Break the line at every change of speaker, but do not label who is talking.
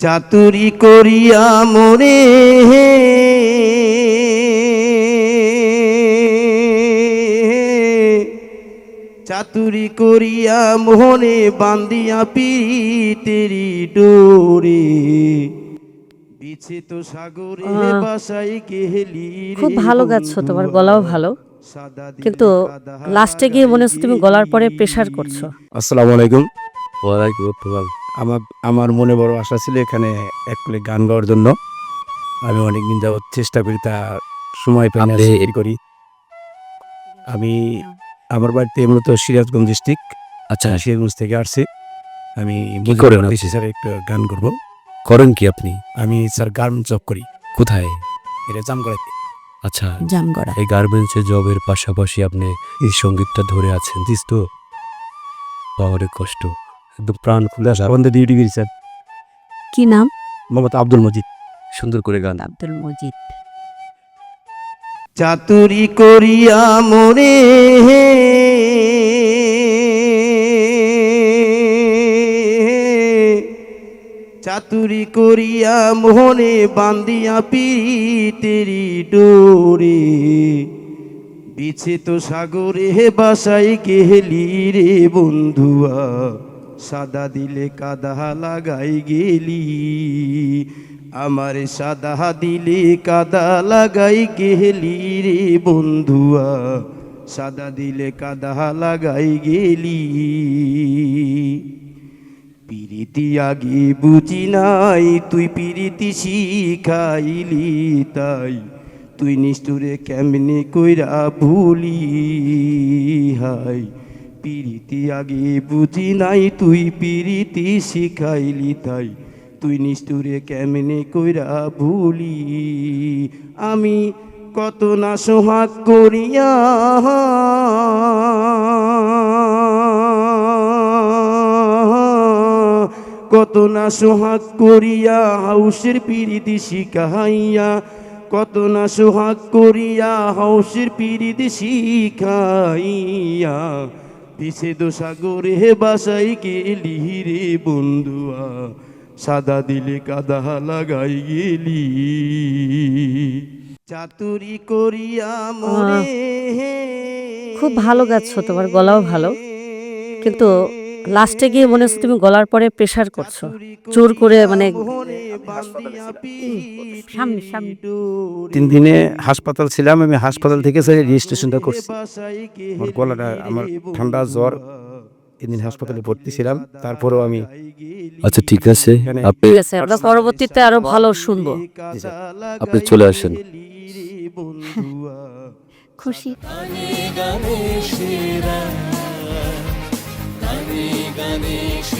চাতুরি করিয়া মোরে চাতুরি করিয়া মোহনে বান্দিয়া পিতেরি ডোরে। বিছে তো সাগরে বাসাই গেলি
খুব ভালো গাচ্ছো তোমার গলাও ভালো। কিন্তু লাস্টে গিয়ে মনে হচ্ছে তুমি গলার পরে প্রেশার করছ।
আসসালামু আলাইকুম।
ওয়ালাইকুম আসসালাম।
আমার আমার মনে বড় আশা ছিল এখানে এক প্লে গান গাওয়ার জন্য। আমি অনেক দিন যাবত চেষ্টা করি তা সময় পাই না করি। আমি আমার বাড়িতে মূলত সিরাজগঞ্জ ডিস্ট্রিক্ট।
আচ্ছা।
সিরাজগঞ্জ থেকে আসছি। আমি
কি করেন
মুজিবুর
আপনি?
একটু গান করব।
করেন কি আপনি?
আমি স্যার গার্মেন্টস জব করি।
কোথায়?
এটা জাম করাইতে
আচ্ছা।
জামগড়া।
এই গার্মেন্টসের জবের পাশাপাশি আপনি এই সঙ্গীতটা ধরে আছেন দিস তো? পাওয়ারে কষ্ট। একদম প্রাণ খুলে আসা।
বন্ধু ডিউটি করি স্যার
কি নাম?
মোহাম্মদ আব্দুল মজিদ।
সুন্দর করে গান।
আব্দুল মজিদ।
চাতুরি করিয়া মোরে চাতুরি করিয়া মোহনে বান্দিয়া পিতেরি ডোরে বিছে তো সাগরে বাসাই গেলি রে বন্ধুয়া। সাদা দিলে কাদা লাগাই গেলি। আমার সাদা দিলে কাদা লাগাই গেলি রে বন্ধুয়া। সাদা দিলে কাদা লাগাই গেলি। পিরিতি আগে বুঝি নাই, তুই পিরিতি শিখাইলি তাই। তুই নিষ্ঠুরে কেমনে কইরা ভুলি হাই। পিরিতি আগে বুঝি নাই, তুই পিরিতি শিখাইলি তাই। তুই নিষ্ঠুরে কেমনে কইরা ভুলি? আমি কত না সোহাগ করিয়া কত না সোহাগ করিয়া হাউসের পিরিতি শিখাইয়া, কত না সোহাগ করিয়া হাউসের পিরিতি শিখাইয়া। পিছে দো সাগরে বাসাই কে লিহিরে বন্ধুয়া? সাদা দিলে কাদা লাগাই গেলি। চাতুরি করিয়া মরে
খুব ভালো গাচ্ছ তোমার গলাও ভালো। কিন্তু লাস্টে গিয়ে মনে হচ্ছে তুমি গলার পরে প্রেশার করছ। জোর করে মানে
তিন দিনে হাসপাতাল ছিলাম আমি হাসপাতাল থেকে স্যার রেজিস্ট্রেশনটা করছি। আমার গলাটা আমার ঠান্ডা জ্বর। তিন দিন হাসপাতালে ভর্তি ছিলাম তারপরেও আমি
আচ্ছা ঠিক আছে। আপনি
ঠিক আছে আমরা পরবর্তীতে আরও ভালো শুনব।
আপনি চলে আসেন।
খুশি।
গানে